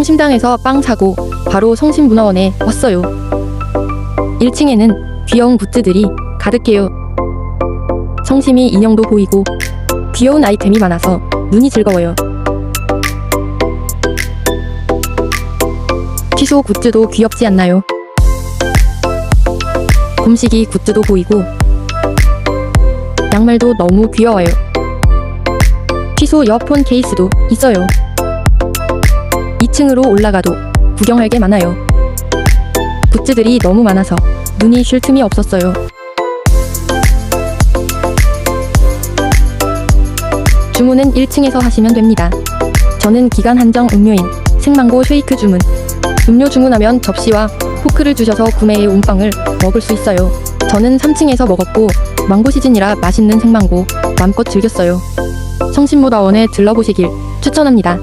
성심당에서 빵 사고 바로 성심문화원에 왔어요. 1층에는 귀여운 굿즈들이 가득해요. 성심이 인형도 보이고 귀여운 아이템이 많아서 눈이 즐거워요. 취소 굿즈도 귀엽지 않나요? 곰식이 굿즈도 보이고 양말도 너무 귀여워요. 취소 이어폰 케이스도 있어요. 2층으로 올라가도 구경할 게 많아요. 굿즈들이 너무 많아서 눈이 쉴 틈이 없었어요. 주문은 1층에서 하시면 됩니다. 저는 기간 한정 음료인 생망고 쉐이크 주문. 음료 주문하면 접시와 포크를 주셔서 구매의 운빵을 먹을 수 있어요. 저는 3층에서 먹었고 망고 시즌이라 맛있는 생망고 마음껏 즐겼어요. 성심무다원에 들러보시길 추천합니다.